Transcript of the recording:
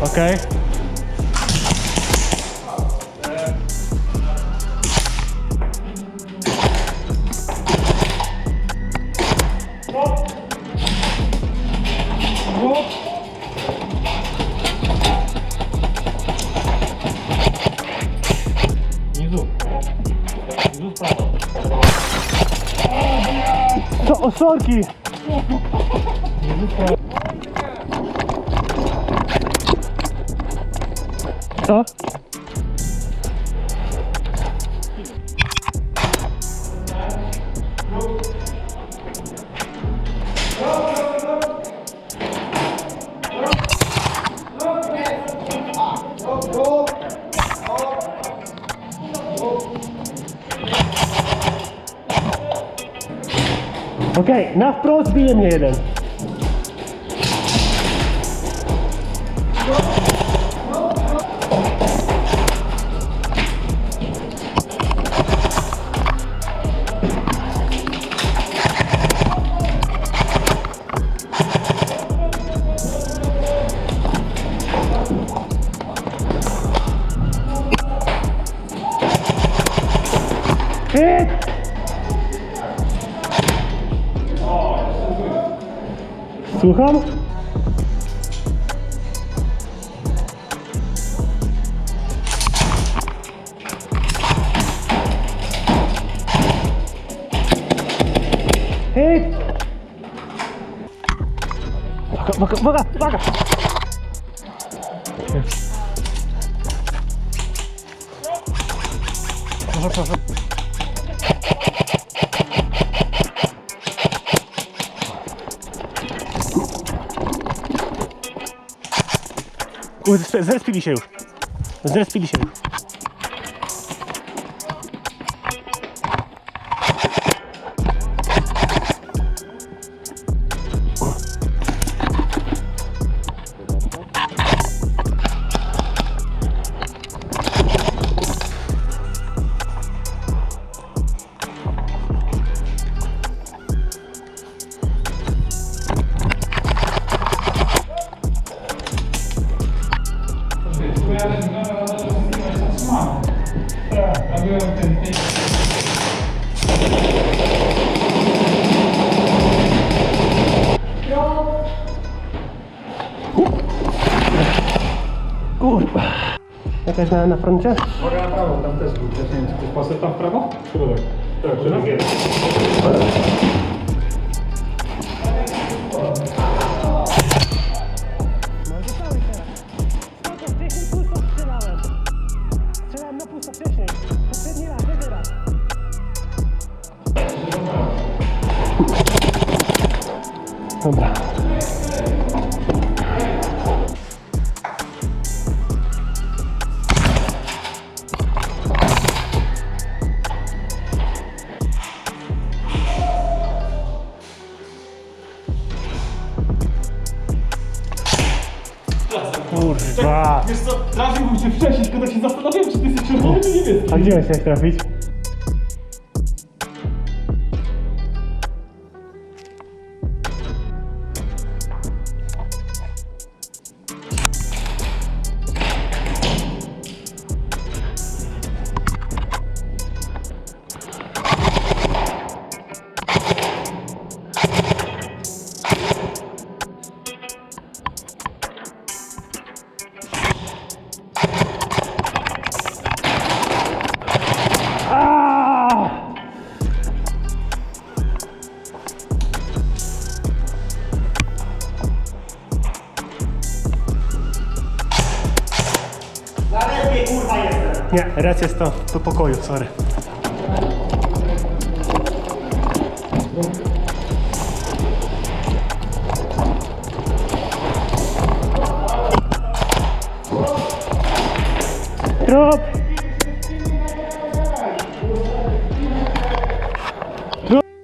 Okej. Nizu. Nizu w prawo. Co, o sorki! W prawo. Co? Okej, na wprost bije mnie jeden. Hit! Słucham? Hej! Uwaga, uwaga, uwaga, uwaga! Proszę, proszę. Zrespili się już. Zrespili się już. Kurwa. Jakaś na, na froncie? Uwaga na prawo, tam też był. Też nie wiem, czy ktoś poszedł tam w prawo? Chyba tak. Tak, czy tak Dobra. Kurwa. Wiesz co, trafiłbym cię wcześniej, tylko się zastanawiałem, czy ty jesteś czerwony, czy niebieski. A gdzie chciałeś trafić? Nie, raz jest to do pokoju, sorry. Drop!